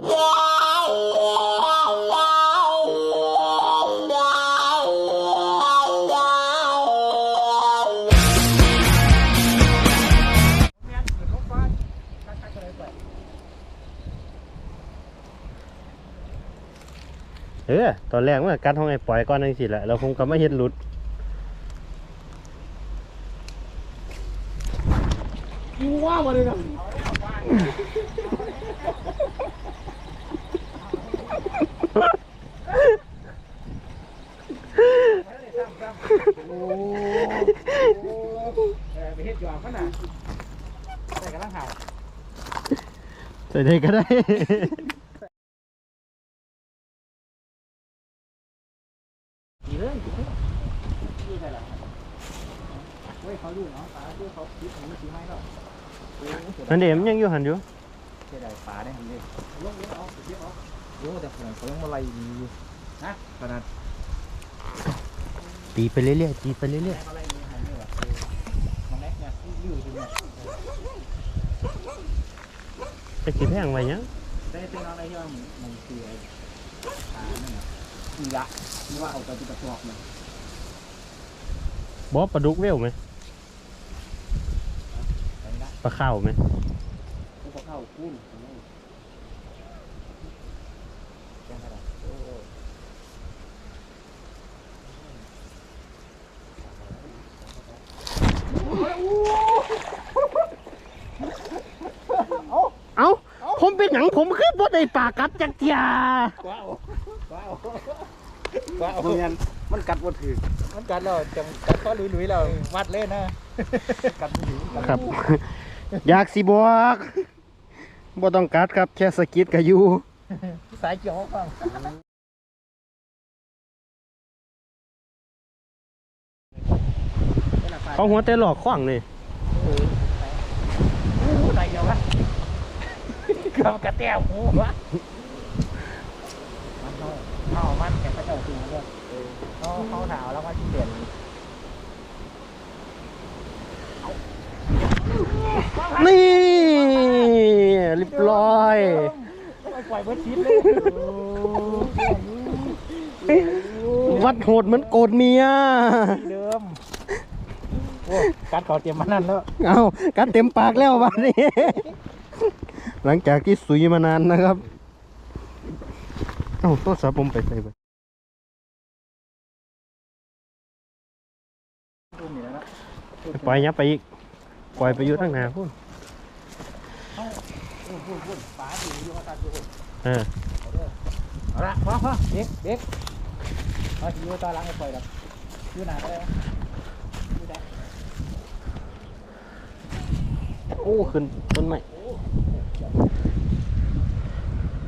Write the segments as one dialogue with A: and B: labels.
A: เออตอนแรกมันก็กัดห้องไอ้ปล่อยก่อนนั่นสิแหละแล้วผมก็ไม่เห็นหลุด
B: ว้ามาเลยนะ โอ้ไปเฮ็ดหยอกขนาดแต่กำลังหาว
A: ใส่ได้ก็ได้
B: ดีเลยดีเลยนี่ใช่ละเฮ้ยเขาดูเนาะตาดูเขาคิดถึงมันสีไม้แล้วโอ้เสียดาย
A: นั่นเดี๋ยวมันยังอยู่หันอยู่
B: เสียดายปลาได้ทำเลยลงเยอะเอาเยอะเอาโอ้แต่ผมเขายังมาไล่ดีอยู่นะขนาด
A: ตีไปเรื่อยๆตีไปเรื่อย
B: แม็กอะไรนี่ทำนี่หรอน้องแม็กเนี้ย
A: ได้
B: เป็นอะไรที่ว่ามันคือไอ้ปลานั่นน่ะมีละนี่ว่าเอาไปเป็นกระสอบเนี่ย
A: บอสปลาดุกเวลไหม
B: ปลา
A: ข้าวไหม
B: พวกเข้าคุ้นแกงกระดาษโอ้
A: เอ้าผมเป็นหยังผมคือบ่ได้ปลากัดจักเทีย
B: ว้าวว้าวว้าวมันมันกัดบ่ถือมันกัดแล้วจังกัดพอหลุยๆแล้ววัดเล่นนะกัดบ่ถือกัด
A: ครับ อยากสิบอกบ่ต้องกัดครับแค่สะกิดก็อยู่
B: สายเกี่ยวฟัง
A: เขาหัวแต่หลอกขว้างนี่
B: อู้ใส่เกี่ยววะกำกระแตวหูวะมันเขาเขามันแกกระเจ้าจริงเลยเขาเขาถาวแล้วก็เปลี่ยน
A: นี่เรียบร้อย
B: ปล่อยเบิร์ดชีสเลย
A: วัดโหดเหมือนโกรธเมีย
B: เดิมโอ้การขอเตรียมมานั่นแล้ว
A: เอากัดเต็มปากแล้ววันนี้ หลังจากที่สุยมานานนะครับ เอ้าโทรศัพท์ผมไปใส่ไป
B: ดูนี่แล้วนะ
A: ปล่อยยับไปอีก ปล่อยไปอยู่ทั้งหนาพุ่น
B: พูดพูดพูดป๋าอยู่อยู่ข้างใต้อยู่
A: เออ
B: เอาละพอพอเด็กเด็กเอาอยู่ตาลังให้ปล่อยดับอยู่หนาก็ได้อยู่ได้
A: โอ้ขึ้นต้นไม้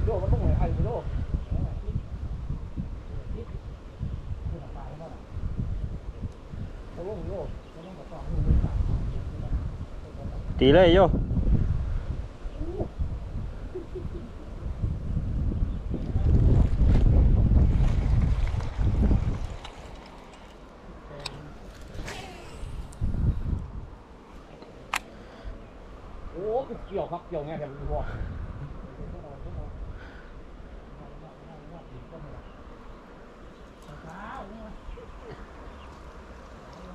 B: โดมันต้องเหมือนไอ้โด
A: ตีเลยโย
B: โอ้ เกี่ยวครับเกี่ยวไงแต่มันบอก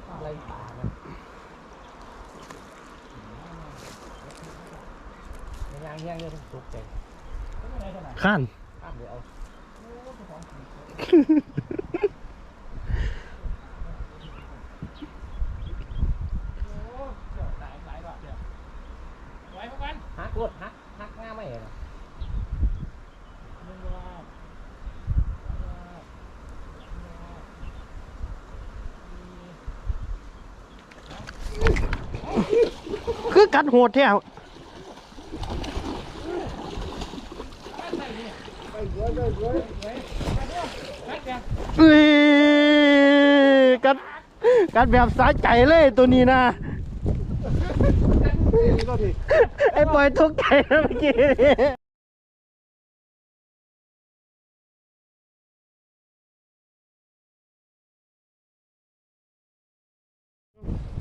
B: อะไรป่าเนี่ยยางเงี้ยเงี้ยต้องตกใจ
A: ข้าน
B: ข้ามเดี๋ยวเอา ฮักรถฮักฮักง่าไม่เห็น
A: คือกัดโหดแท้เอ้ยกัดกัดแบบสาใจเลยตัวนี้นะ ไอ้ปอยทุกข์ใจเมื่อกี้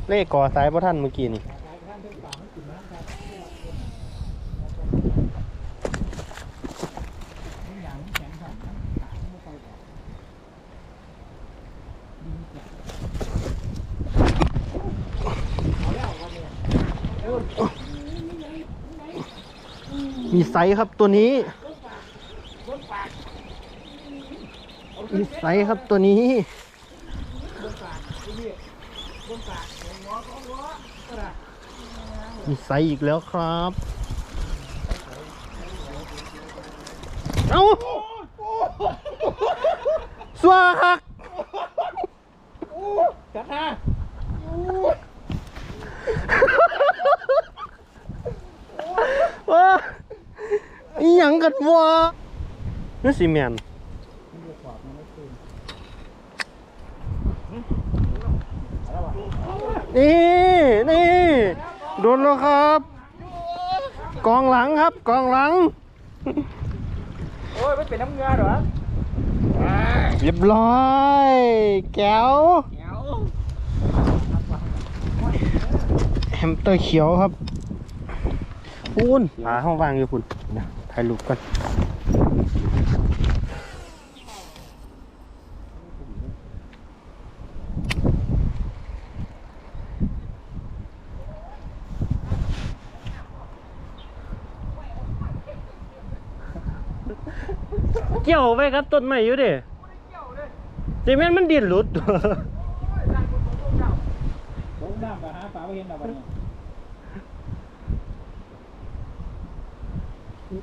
A: เลขก่อสายพระท่านเมื่อกี้นี่ สัยครับตัวนี้นิสัยครับตัวนี้นิสัยอีกแล้วครับ เอาสวาคัก
B: กัดนะ
A: ว้า อีหยังกันวะนี่สิแมนนี่นี่โดนแล้วครับ กองหลังครับ กองหลัง
B: โอ้ยไม่เป็นน้ำเงือเหรอ
A: เรียบร้อย แก้ว
B: เดี๋ยว
A: แฮมสเตอร์เขียวครับพูนหาห้องว่างอยู่พุ่นนะ ถ่ายรูปกันเกี่ยวไปครับต้นไม้อยู่ดิจีแม่นมันดินหลุด
B: ผมน้ำกับหาปลาไม่เห็นแบบนี้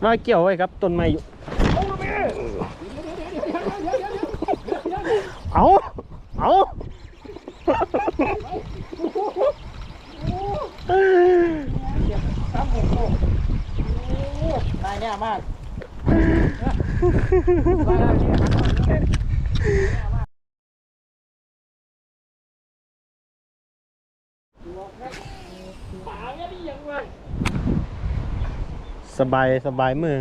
A: มาเกี่ยวไว้ครับต้นไม้อยู่เอาเอา
B: นายเนี่ยมากมาแล้วเนี่ย
A: สบายสบายมือ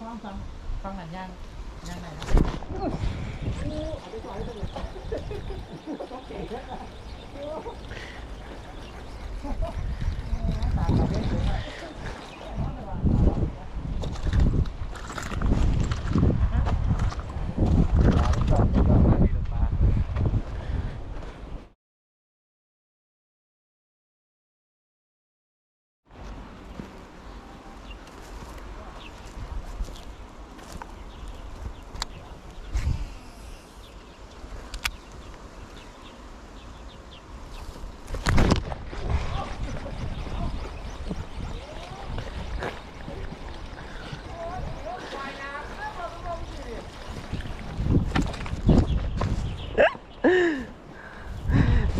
B: ฟังฟังฟังหนังย่างย่างไหนนะ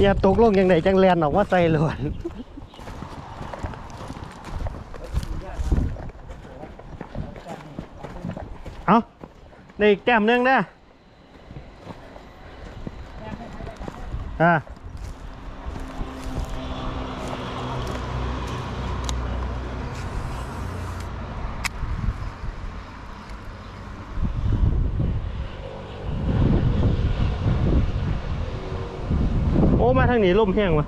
A: อย่าตกลงอย่างไหนจังแลนออกว่าใจหลวนเอาในอีกแต้มนึงนะอ่า มาทางนี้ลมแห้งวะ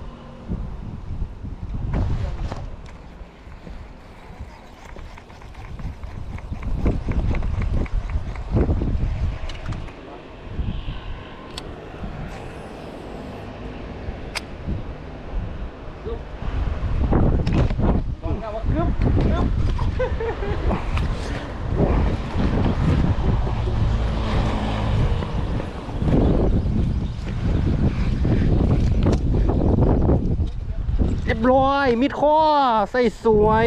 A: เรียบร้อย มิดข้อใส่สวย